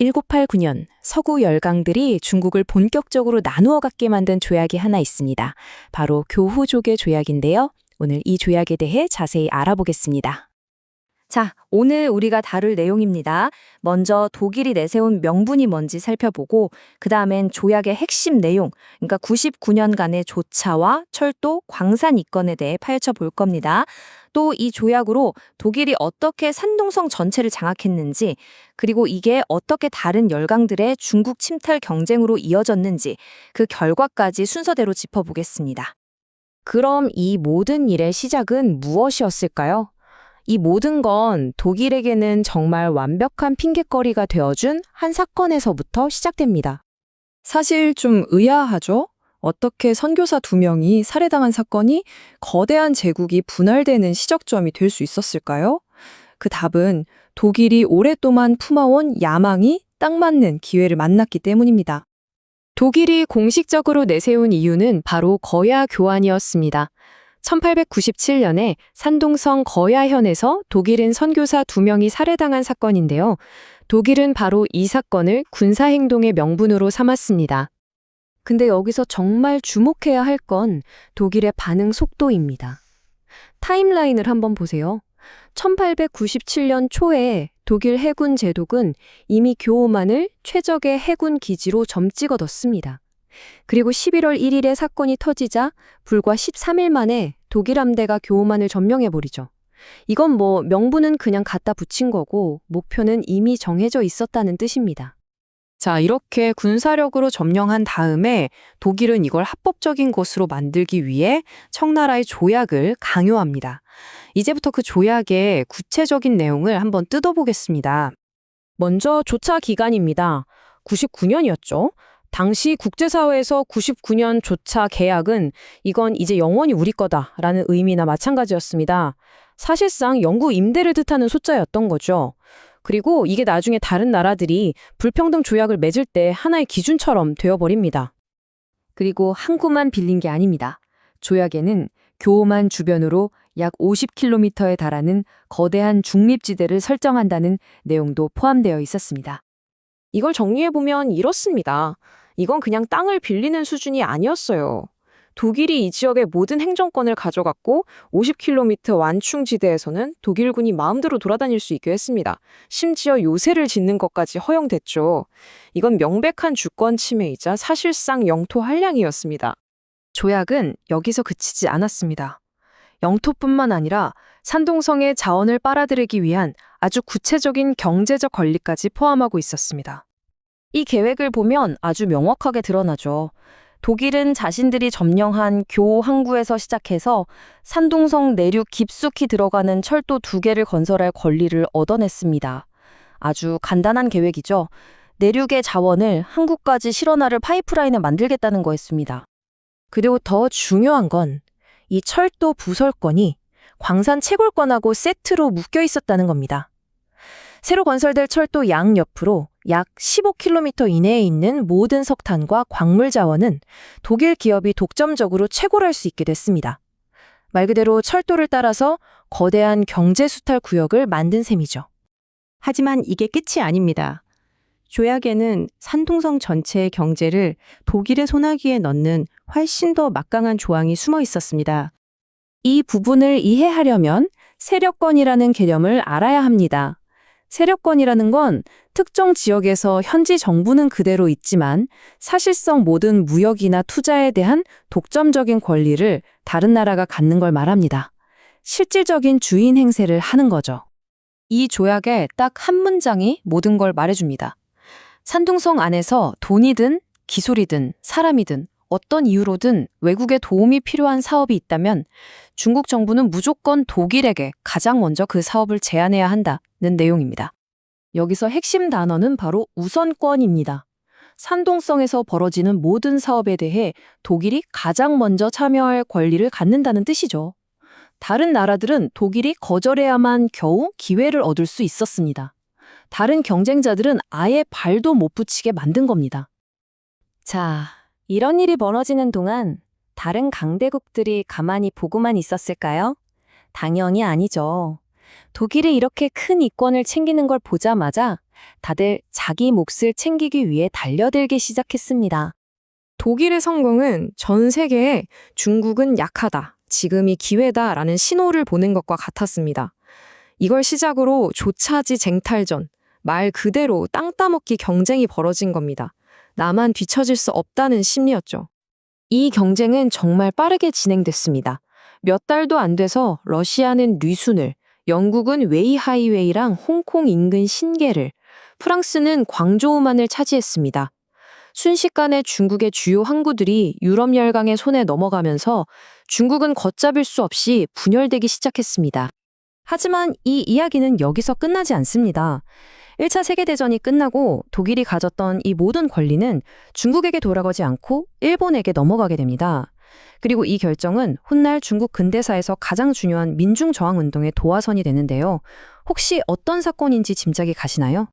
1989년 서구 열강들이 중국을 본격적으로 나누어 갖게 만든 조약이 하나 있습니다. 바로 교후조계 조약인데요. 오늘 이 조약에 대해 자세히 알아보겠습니다. 자, 오늘 우리가 다룰 내용입니다. 먼저 독일이 내세운 명분이 뭔지 살펴보고, 그 다음엔 조약의 핵심 내용, 그러니까 99년간의 조차와 철도, 광산 이권에 대해 파헤쳐 볼 겁니다. 또 이 조약으로 독일이 어떻게 산동성 전체를 장악했는지, 그리고 이게 어떻게 다른 열강들의 중국 침탈 경쟁으로 이어졌는지, 그 결과까지 순서대로 짚어보겠습니다. 그럼 이 모든 일의 시작은 무엇이었을까요? 이 모든 건 독일에게는 정말 완벽한 핑계거리가 되어준 한 사건에서부터 시작됩니다. 사실 좀 의아하죠? 어떻게 선교사 두 명이 살해당한 사건이 거대한 제국이 분할되는 시작점이 될 수 있었을까요? 그 답은 독일이 오랫동안 품어온 야망이 딱 맞는 기회를 만났기 때문입니다. 독일이 공식적으로 내세운 이유는 바로 거야 교환이었습니다. 1897년에 산동성 거야현에서 독일인 선교사 두 명이 살해당한 사건인데요. 독일은 바로 이 사건을 군사행동의 명분으로 삼았습니다. 근데 여기서 정말 주목해야 할 건 독일의 반응 속도입니다. 타임라인을 한번 보세요. 1897년 초에 독일 해군 제독은 이미 교오만을 최적의 해군 기지로 점 찍어 뒀습니다. 그리고 11월 1일에 사건이 터지자 불과 13일 만에 독일 함대가 교오만을 점령해버리죠. 이건 뭐 명분은 그냥 갖다 붙인 거고 목표는 이미 정해져 있었다는 뜻입니다. 자, 이렇게 군사력으로 점령한 다음에 독일은 이걸 합법적인 것으로 만들기 위해 청나라의 조약을 강요합니다. 이제부터 그 조약의 구체적인 내용을 한번 뜯어보겠습니다. 먼저 조차 기간입니다. 99년이었죠. 당시 국제사회에서 99년 조차 계약은 이건 이제 영원히 우리 거다라는 의미나 마찬가지였습니다. 사실상 영구 임대를 뜻하는 숫자였던 거죠. 그리고 이게 나중에 다른 나라들이 불평등 조약을 맺을 때 하나의 기준처럼 되어버립니다. 그리고 항구만 빌린 게 아닙니다. 조약에는 교오만 주변으로 약 50km에 달하는 거대한 중립지대를 설정한다는 내용도 포함되어 있었습니다. 이걸 정리해보면 이렇습니다. 이건 그냥 땅을 빌리는 수준이 아니었어요. 독일이 이 지역의 모든 행정권을 가져갔고 50km 완충지대에서는 독일군이 마음대로 돌아다닐 수 있게 했습니다. 심지어 요새를 짓는 것까지 허용됐죠. 이건 명백한 주권 침해이자 사실상 영토 한량이었습니다. 조약은 여기서 그치지 않았습니다. 영토뿐만 아니라 산동성의 자원을 빨아들이기 위한 아주 구체적인 경제적 권리까지 포함하고 있었습니다. 이 계획을 보면 아주 명확하게 드러나죠. 독일은 자신들이 점령한 교 항구에서 시작해서 산동성 내륙 깊숙이 들어가는 철도 두 개를 건설할 권리를 얻어냈습니다. 아주 간단한 계획이죠. 내륙의 자원을 항구까지 실어나를 파이프라인을 만들겠다는 거였습니다. 그리고 더 중요한 건 이 철도 부설권이 광산 채굴권하고 세트로 묶여 있었다는 겁니다. 새로 건설될 철도 양 옆으로 약 15km 이내에 있는 모든 석탄과 광물 자원은 독일 기업이 독점적으로 채굴할 수 있게 됐습니다. 말 그대로 철도를 따라서 거대한 경제 수탈 구역을 만든 셈이죠. 하지만 이게 끝이 아닙니다. 조약에는 산동성 전체의 경제를 독일의 소나기에 넣는 훨씬 더 막강한 조항이 숨어 있었습니다. 이 부분을 이해하려면 세력권이라는 개념을 알아야 합니다. 세력권이라는 건 특정 지역에서 현지 정부는 그대로 있지만 사실상 모든 무역이나 투자에 대한 독점적인 권리를 다른 나라가 갖는 걸 말합니다. 실질적인 주인 행세를 하는 거죠. 이 조약의 딱 한 문장이 모든 걸 말해줍니다. 산둥성 안에서 돈이든 기술이든 사람이든 어떤 이유로든 외국의 도움이 필요한 사업이 있다면 중국 정부는 무조건 독일에게 가장 먼저 그 사업을 제안해야 한다는 내용입니다. 여기서 핵심 단어는 바로 우선권입니다. 산동성에서 벌어지는 모든 사업에 대해 독일이 가장 먼저 참여할 권리를 갖는다는 뜻이죠. 다른 나라들은 독일이 거절해야만 겨우 기회를 얻을 수 있었습니다. 다른 경쟁자들은 아예 발도 못 붙이게 만든 겁니다. 자, 이런 일이 벌어지는 동안 다른 강대국들이 가만히 보고만 있었을까요? 당연히 아니죠. 독일이 이렇게 큰 이권을 챙기는 걸 보자마자 다들 자기 몫을 챙기기 위해 달려들기 시작했습니다. 독일의 성공은 전 세계에 중국은 약하다, 지금이 기회다라는 신호를 보낸 것과 같았습니다. 이걸 시작으로 조차지 쟁탈전, 말 그대로 땅 따먹기 경쟁이 벌어진 겁니다. 나만 뒤처질 수 없다는 심리였죠. 이 경쟁은 정말 빠르게 진행됐습니다. 몇 달도 안 돼서 러시아는 류순을, 영국은 웨이하이웨이랑 홍콩 인근 신계를, 프랑스는 광저우만을 차지했습니다. 순식간에 중국의 주요 항구들이 유럽 열강의 손에 넘어가면서 중국은 걷잡을 수 없이 분열되기 시작했습니다. 하지만 이 이야기는 여기서 끝나지 않습니다. 1차 세계대전이 끝나고 독일이 가졌던 이 모든 권리는 중국에게 돌아가지 않고 일본에게 넘어가게 됩니다. 그리고 이 결정은 훗날 중국 근대사에서 가장 중요한 민중 저항 운동의 도화선이 되는데요. 혹시 어떤 사건인지 짐작이 가시나요?